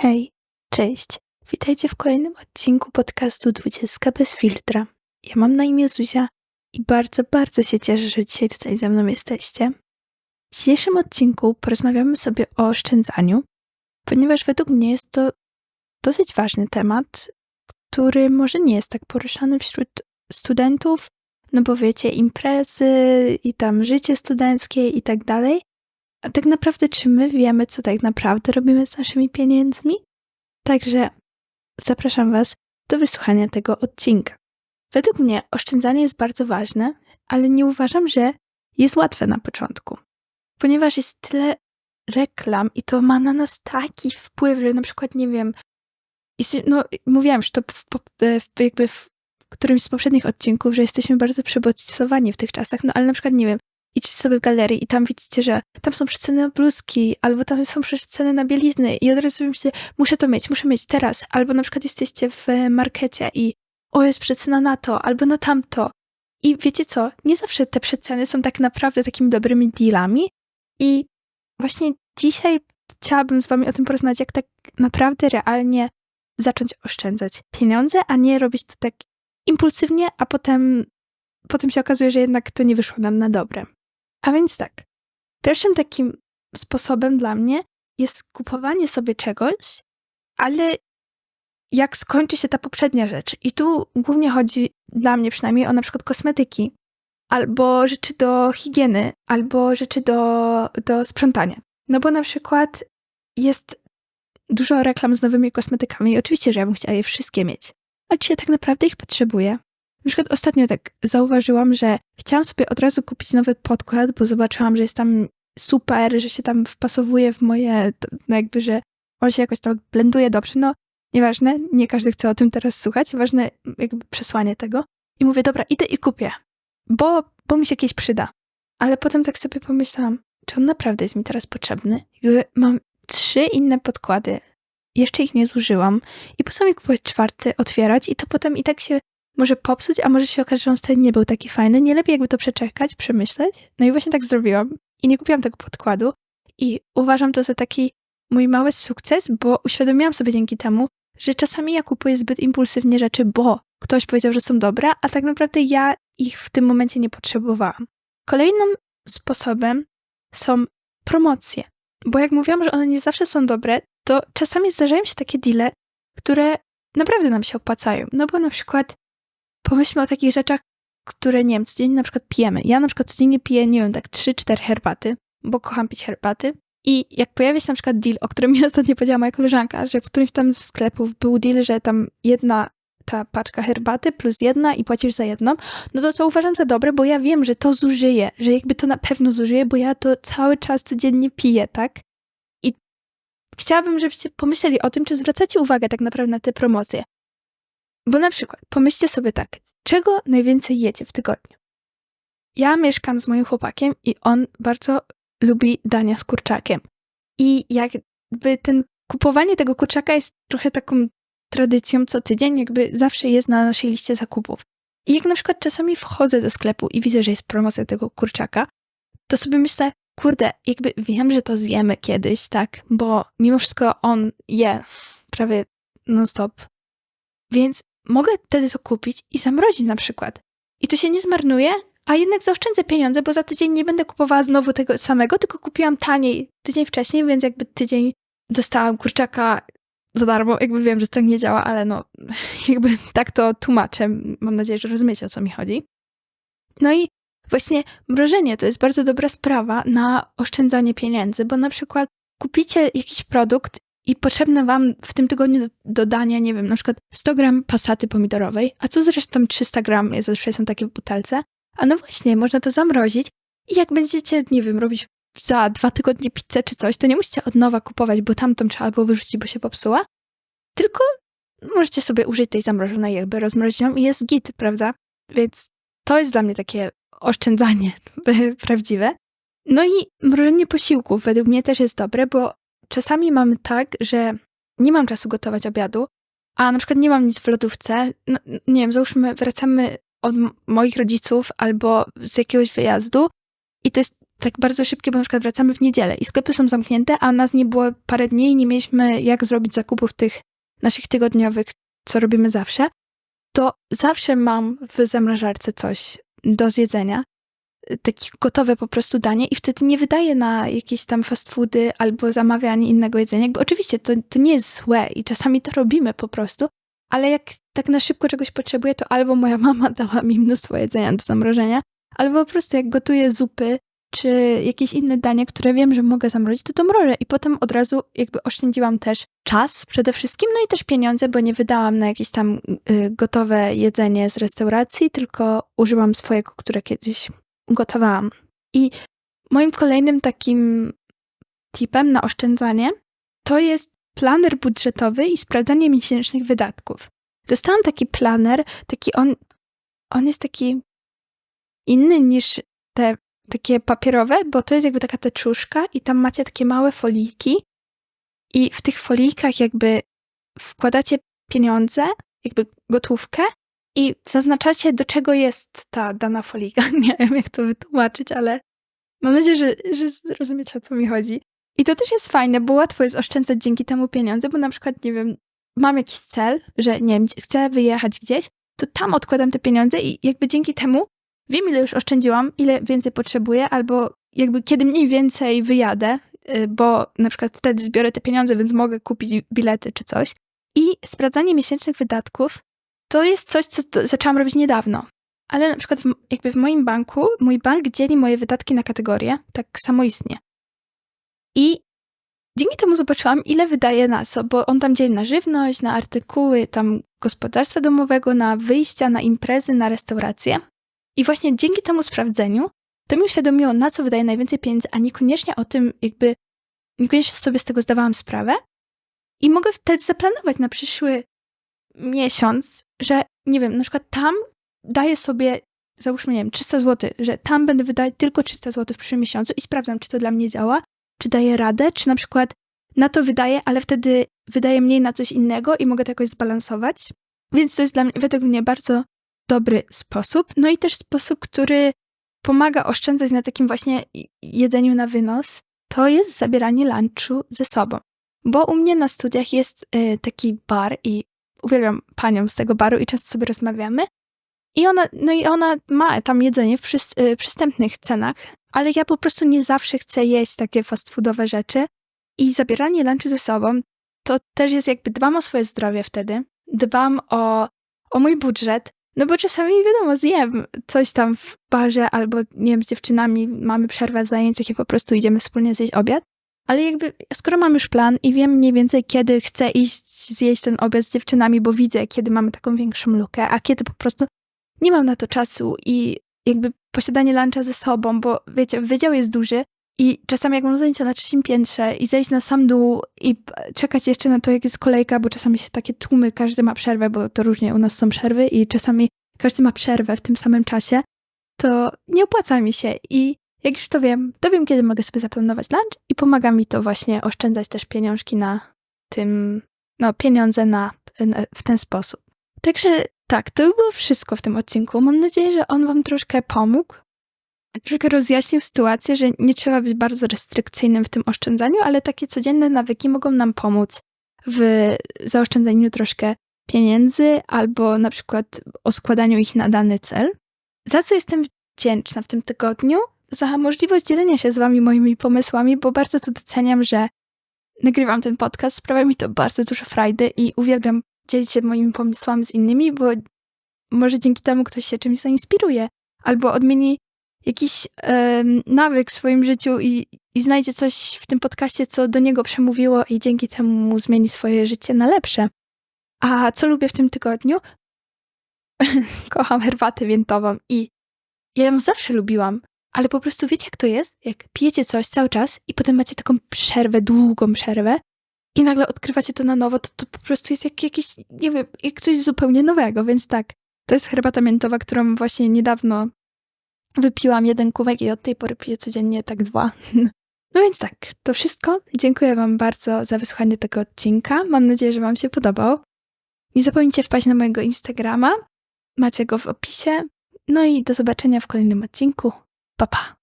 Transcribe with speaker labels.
Speaker 1: Hej, cześć. Witajcie w kolejnym odcinku podcastu 20 bez filtra. Ja mam na imię Zuzia i bardzo, bardzo się cieszę, że dzisiaj tutaj ze mną jesteście. W dzisiejszym odcinku porozmawiamy sobie o oszczędzaniu, ponieważ według mnie jest to dosyć ważny temat, który może nie jest tak poruszany wśród studentów, no bo wiecie, imprezy i tam życie studenckie i tak dalej. A tak naprawdę, czy my wiemy, co tak naprawdę robimy z naszymi pieniędzmi? Także zapraszam Was do wysłuchania tego odcinka. Według mnie oszczędzanie jest bardzo ważne, ale nie uważam, że jest łatwe na początku, ponieważ jest tyle reklam i to ma na nas taki wpływ, że na przykład, nie wiem, no mówiłam że to w, w, jakby w którymś z poprzednich odcinków, że jesteśmy bardzo przebodźcowani w tych czasach, no ale na przykład, nie wiem, idźcie sobie w galerii i tam widzicie, że tam są przeceny na bluzki, albo tam są przeceny na bielizny i od razu myślicie, muszę to mieć, muszę mieć teraz, albo na przykład jesteście w markecie i o, jest przecena na to, albo na tamto. I wiecie co, nie zawsze te przeceny są tak naprawdę takimi dobrymi dealami i właśnie dzisiaj chciałabym z wami o tym porozmawiać, jak tak naprawdę realnie zacząć oszczędzać pieniądze, a nie robić to tak impulsywnie, a potem, potem się okazuje, że jednak to nie wyszło nam na dobre. A więc tak, pierwszym takim sposobem dla mnie jest kupowanie sobie czegoś, ale jak skończy się ta poprzednia rzecz. I tu głównie chodzi dla mnie przynajmniej o na przykład kosmetyki, albo rzeczy do higieny, albo rzeczy do, do sprzątania. No bo na przykład jest dużo reklam z nowymi kosmetykami i oczywiście, że ja bym chciała je wszystkie mieć. Ale czy ja tak naprawdę ich potrzebuję? Na przykład ostatnio tak zauważyłam, że chciałam sobie od razu kupić nowy podkład, bo zobaczyłam, że jest tam super, że się tam wpasowuje w moje, no jakby, że on się jakoś tam blenduje dobrze. No, nieważne, nie każdy chce o tym teraz słuchać, ważne jakby przesłanie tego. I mówię, dobra, idę i kupię, bo, bo mi się kiedyś przyda. Ale potem tak sobie pomyślałam, czy on naprawdę jest mi teraz potrzebny? Jakby mam trzy inne podkłady, jeszcze ich nie zużyłam i po co mi kupować czwarty, otwierać i to potem i tak się może popsuć, a może się okazać, że on wtedy nie był taki fajny. Nie lepiej jakby to przeczekać, przemyśleć. No i właśnie tak zrobiłam i nie kupiłam tego podkładu i uważam to za taki mój mały sukces, bo uświadomiłam sobie dzięki temu, że czasami ja kupuję zbyt impulsywnie rzeczy, bo ktoś powiedział, że są dobre, a tak naprawdę ja ich w tym momencie nie potrzebowałam. Kolejnym sposobem są promocje. Bo jak mówiłam, że one nie zawsze są dobre, to czasami zdarzają się takie deale, które naprawdę nam się opłacają. No bo na przykład pomyślmy o takich rzeczach, które, nie wiem, codziennie na przykład pijemy. Ja na przykład codziennie piję, nie wiem, tak 3-4 herbaty, bo kocham pić herbaty. I jak pojawia się na przykład deal, o którym mi ostatnio powiedziała moja koleżanka, że w którymś tam z sklepów był deal, że tam jedna ta paczka herbaty plus jedna i płacisz za jedną, no to to uważam za dobre, bo ja wiem, że to zużyję, że jakby to na pewno zużyję, bo ja to cały czas codziennie piję, tak? I chciałabym, żebyście pomyśleli o tym, czy zwracacie uwagę tak naprawdę na te promocje. Bo na przykład, pomyślcie sobie tak, czego najwięcej jecie w tygodniu? Ja mieszkam z moim chłopakiem i on bardzo lubi dania z kurczakiem. I jakby ten kupowanie tego kurczaka jest trochę taką tradycją co tydzień, jakby zawsze jest na naszej liście zakupów. I jak na przykład czasami wchodzę do sklepu i widzę, że jest promocja tego kurczaka, to sobie myślę, kurde, jakby wiem, że to zjemy kiedyś, tak? Bo mimo wszystko on je prawie non-stop. Więc mogę wtedy to kupić i zamrozić na przykład. I to się nie zmarnuje, a jednak zaoszczędzę pieniądze, bo za tydzień nie będę kupowała znowu tego samego, tylko kupiłam taniej tydzień wcześniej, więc jakby tydzień dostałam kurczaka za darmo. Jakby wiem, że to tak nie działa, ale no jakby tak to tłumaczę. Mam nadzieję, że rozumiecie, o co mi chodzi. No i właśnie mrożenie to jest bardzo dobra sprawa na oszczędzanie pieniędzy, bo na przykład kupicie jakiś produkt i potrzebne wam w tym tygodniu do dodania, nie wiem, na przykład 100 gram pasaty pomidorowej, a co zresztą 300 gram, zazwyczaj są takie w butelce, a no właśnie, można to zamrozić i jak będziecie, nie wiem, robić za dwa tygodnie pizzę czy coś, to nie musicie od nowa kupować, bo tamtą trzeba było wyrzucić, bo się popsuła, tylko możecie sobie użyć tej zamrożonej, jakby rozmrozić ją i jest git, prawda? Więc to jest dla mnie takie oszczędzanie prawdziwe. No i mrożenie posiłków według mnie też jest dobre, bo czasami mamy tak, że nie mam czasu gotować obiadu, a na przykład nie mam nic w lodówce. No, nie wiem, załóżmy, wracamy od moich rodziców albo z jakiegoś wyjazdu i to jest tak bardzo szybkie, bo na przykład wracamy w niedzielę i sklepy są zamknięte, a nas nie było parę dni i nie mieliśmy jak zrobić zakupów tych naszych tygodniowych, co robimy zawsze, to zawsze mam w zamrażarce coś do zjedzenia, takie gotowe po prostu danie i wtedy nie wydaję na jakieś tam fast foody albo zamawianie innego jedzenia. Jakby oczywiście to, to nie jest złe i czasami to robimy po prostu, ale jak tak na szybko czegoś potrzebuję, to albo moja mama dała mi mnóstwo jedzenia do zamrożenia, albo po prostu jak gotuję zupy czy jakieś inne danie, które wiem, że mogę zamrozić, to to mrożę i potem od razu jakby oszczędziłam też czas przede wszystkim, no i też pieniądze, bo nie wydałam na jakieś tam y, gotowe jedzenie z restauracji, tylko użyłam swojego, które kiedyś gotowałam. I moim kolejnym takim tipem na oszczędzanie to jest planer budżetowy i sprawdzanie miesięcznych wydatków. Dostałam taki planer, taki on, on jest taki inny niż te takie papierowe, bo to jest jakby taka teczuszka i tam macie takie małe foliki i w tych folijkach jakby wkładacie pieniądze, jakby gotówkę i zaznaczacie, do czego jest ta dana folika. Nie wiem, jak to wytłumaczyć, ale mam nadzieję, że, że zrozumiecie, o co mi chodzi. I to też jest fajne, bo łatwo jest oszczędzać dzięki temu pieniądze, bo na przykład, nie wiem, mam jakiś cel, że nie wiem, chcę wyjechać gdzieś, to tam odkładam te pieniądze i jakby dzięki temu wiem, ile już oszczędziłam, ile więcej potrzebuję, albo jakby kiedy mniej więcej wyjadę, y, bo na przykład wtedy zbiorę te pieniądze, więc mogę kupić bilety czy coś. I sprawdzanie miesięcznych wydatków to jest coś, co zaczęłam robić niedawno. Ale na przykład w, jakby w moim banku, mój bank dzieli moje wydatki na kategorie, tak samoistnie. I dzięki temu zobaczyłam, ile wydaje na co, bo on tam dzieli na żywność, na artykuły tam gospodarstwa domowego, na wyjścia, na imprezy, na restauracje. I właśnie dzięki temu sprawdzeniu to mi uświadomiło, na co wydaje najwięcej pieniędzy, a niekoniecznie o tym jakby, niekoniecznie sobie z tego zdawałam sprawę. I mogę wtedy zaplanować na przyszły miesiąc, że nie wiem, na przykład tam daję sobie, załóżmy, nie wiem, 300 zł, że tam będę wydawać tylko 300 zł w przyszłym miesiącu i sprawdzam, czy to dla mnie działa, czy daję radę, czy na przykład na to wydaję, ale wtedy wydaję mniej na coś innego i mogę to jakoś zbalansować. Więc to jest dla mnie, według mnie bardzo dobry sposób. No i też sposób, który pomaga oszczędzać na takim właśnie jedzeniu na wynos, to jest zabieranie lunchu ze sobą. Bo u mnie na studiach jest y, taki bar i uwielbiam panią z tego baru i często sobie rozmawiamy. I ona, no i ona ma tam jedzenie w y, przystępnych cenach, ale ja po prostu nie zawsze chcę jeść takie fast foodowe rzeczy. I zabieranie lunchu ze sobą to też jest jakby dbam o swoje zdrowie wtedy, dbam o, o mój budżet, no bo czasami, wiadomo, zjem coś tam w barze albo, nie wiem, z dziewczynami mamy przerwę w zajęciach i po prostu idziemy wspólnie zjeść obiad. Ale jakby, skoro mam już plan i wiem mniej więcej, kiedy chcę iść zjeść ten obiad z dziewczynami, bo widzę, kiedy mamy taką większą lukę, a kiedy po prostu nie mam na to czasu i jakby posiadanie luncha ze sobą, bo wiecie, wydział jest duży i czasami jak mam zajęcia na trzecim piętrze i zejść na sam dół i czekać jeszcze na to, jak jest kolejka, bo czasami się takie tłumy, każdy ma przerwę, bo to różnie u nas są przerwy i czasami każdy ma przerwę w tym samym czasie, to nie opłaca mi się i jak już to wiem, to wiem, kiedy mogę sobie zaplanować lunch i pomaga mi to właśnie oszczędzać też pieniążki na tym, no pieniądze na, na w ten sposób. Także tak, to było wszystko w tym odcinku. Mam nadzieję, że on wam troszkę pomógł troszkę rozjaśnił sytuację, że nie trzeba być bardzo restrykcyjnym w tym oszczędzaniu, ale takie codzienne nawyki mogą nam pomóc w zaoszczędzaniu troszkę pieniędzy albo na przykład o składaniu ich na dany cel. Za co jestem wdzięczna w tym tygodniu? Za możliwość dzielenia się z Wami moimi pomysłami, bo bardzo to doceniam, że nagrywam ten podcast. Sprawia mi to bardzo dużo frajdy i uwielbiam dzielić się moimi pomysłami z innymi, bo może dzięki temu ktoś się czymś zainspiruje albo odmieni jakiś nawyk w swoim życiu i, i znajdzie coś w tym podcaście, co do niego przemówiło i dzięki temu zmieni swoje życie na lepsze. A co lubię w tym tygodniu? Kocham herbatę miętową i ja ją zawsze lubiłam, ale po prostu wiecie jak to jest? Jak pijecie coś cały czas i potem macie taką przerwę, długą przerwę i nagle odkrywacie to na nowo, to, to po prostu jest jak jakieś, nie wiem, jak coś zupełnie nowego, więc tak. To jest herbata miętowa, którą właśnie niedawno Wypiłam jeden kubek i od tej pory piję codziennie tak dwa. No więc tak, to wszystko. Dziękuję Wam bardzo za wysłuchanie tego odcinka. Mam nadzieję, że Wam się podobał. Nie zapomnijcie wpaść na mojego Instagrama. Macie go w opisie. No i do zobaczenia w kolejnym odcinku. Pa pa!